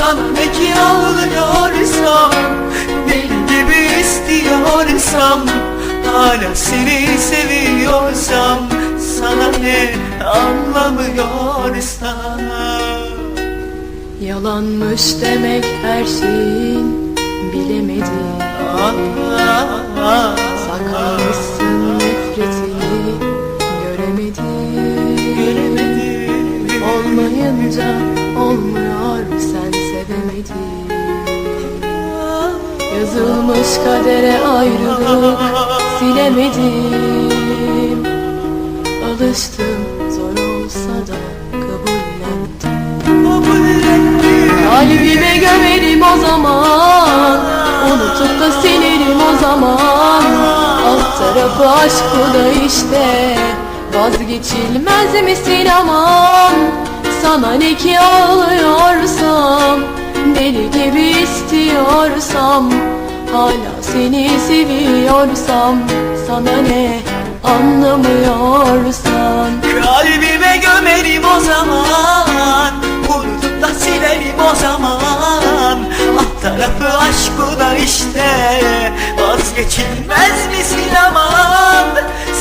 Sana ne ki ağlıyorsam Deli gibi istiyorsam Hala seni seviyorsam Sana ne anlamıyorsam Yalanmış demek her şeyin bilemedim Saklamışsın Yazılmış kadere ayrılık silemedim. Alıştım zor olsa da kabullendim Kalbime gömerim o zaman. Unutup da silerim o zaman. Alt tarafı aşk bu da işte. Vazgeçilmez misin aman? Sana ne ki ağlıyorsam Deli gibi istiyorsam Hala seni seviyorsam Sana ne anlamıyorsan. Kalbime gömerim o zaman Unutup da silerim o zaman. Alt tarafı aşk da işte Vazgeçilmez misin aman?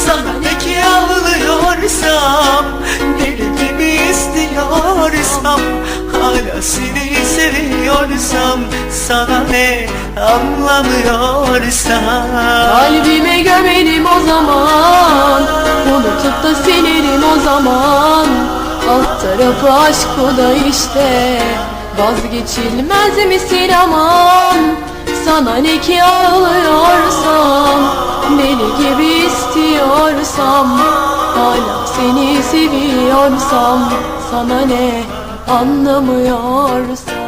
Sana ne ki ağlıyorsam Deli gibi istiyorsam Hala seni seviyorsam Sana ne anlamıyorsam? Kalbime gömerim o zaman Unutup da silerim o zaman. Alt tarafı aşk o da işte Vazgeçilmez misin aman Sana ne ki ağlıyorsam Deli gibi istiyorsam Hala seni seviyorsam Sana ne anlamıyorsam